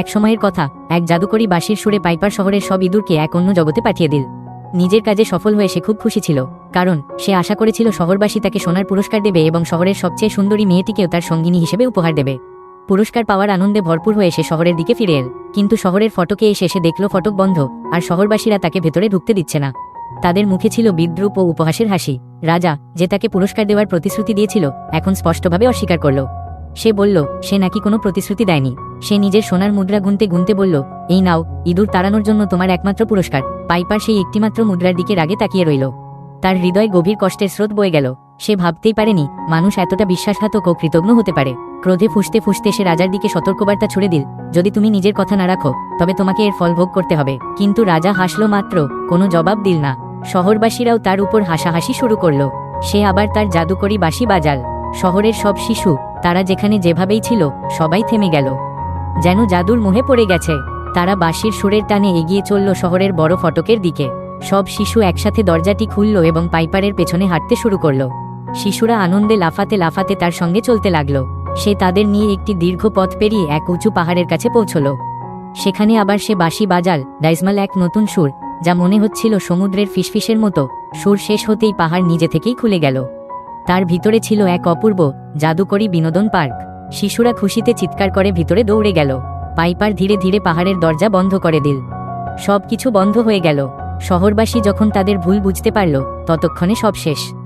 এক সময়ের কথা, এক জাদুকরী বাঁশির সুরে পাইপার শহরের সব ইঁদুরকে এক অন্য জগতে পাঠিয়ে দিল। নিজের কাজে সফল হয়ে সে খুব খুশি ছিল, কারণ সে আশা করেছিল শহরবাসী তাকে সোনার পুরস্কার দেবে এবং শহরের সবচেয়ে সুন্দরী মেয়েটিকেও তার সঙ্গিনী হিসেবে উপহার দেবে। পুরস্কার পাওয়ার আনন্দে ভরপুর হয়ে সে শহরের দিকে ফিরে এল, কিন্তু শহরের ফটকে এসে সে দেখল ফটক বন্ধ, আর শহরবাসীরা তাকে ভেতরে ঢুকতে দিচ্ছে না। তাদের মুখে ছিল বিদ্রুপ ও উপহাসের হাসি। রাজা, যে তাকে পুরস্কার দেওয়ার প্রতিশ্রুতি দিয়েছিল, এখন স্পষ্টভাবে অস্বীকার করল। সে বলল, সে নাকি কোনো প্রতিশ্রুতি দেয়নি। সে নিজের সোনার মুদ্রা গুনতে গুনতে বলল, এই নাও, ইঁদুর তাড়ানোর জন্য তোমার একমাত্র পুরস্কার। পাইপার সেই একটিমাত্র মুদ্রার দিকে রাগে তাকিয়ে রইল। তার হৃদয় গভীর কষ্টের স্রোত বয়ে গেল। সে ভাবতেই পারেনি, মানুষ এতটা বিশ্বাসঘাতক ও কৃতজ্ঞ হতে পারে। ক্রোধে ফুসতে ফুসতে সে রাজার দিকে সতর্কবার্তা ছুড়ে দিল, যদি তুমি নিজের কথা না রাখো, তবে তোমাকে এর ফল ভোগ করতে হবে। কিন্তু রাজা হাসল মাত্র, কোনো জবাব দিল না। শহরবাসীরাও তার উপর হাসাহাসি শুরু করল। সে আবার তার জাদুকরি বাসি বাজাল। শহরের সব শিশু তারা যেখানে যেভাবেই ছিল, সবাই থেমে গেল। যেন জাদুর মোহে পড়ে গেছে, তারা বাঁশির সুরের টানে এগিয়ে চলল শহরের বড় ফটকের দিকে। সব শিশু একসাথে দরজাটি খুলল এবং পাইপারের পেছনে হাঁটতে শুরু করল। শিশুরা আনন্দে লাফাতে লাফাতে তার সঙ্গে চলতে লাগল। সে তাদের নিয়ে একটি দীর্ঘ পথ পেরিয়ে এক উঁচু পাহাড়ের কাছে পৌঁছল। সেখানে আবার সে বাঁশি বাজাল, ডাইজমাল এক নতুন সুর, যা মনে হচ্ছিল সমুদ্রের ফিসফিসের মতো। সুর শেষ হতেই পাহাড় নিজে থেকেই খুলে গেল। তার ভিতরে ছিল এক অপূর্ব, জাদুকরী বিনোদন পার্ক। শিশুরা খুশিতে চিৎকার করে ভিতরে দৌড়ে গেল। পাইপার ধীরে ধীরে পাহাড়ের দরজা বন্ধ করে দিল। সব কিছু বন্ধ হয়ে গেল। শহরবাসী যখন তাদের ভুল বুঝতে পারল, ততক্ষণে সব শেষ।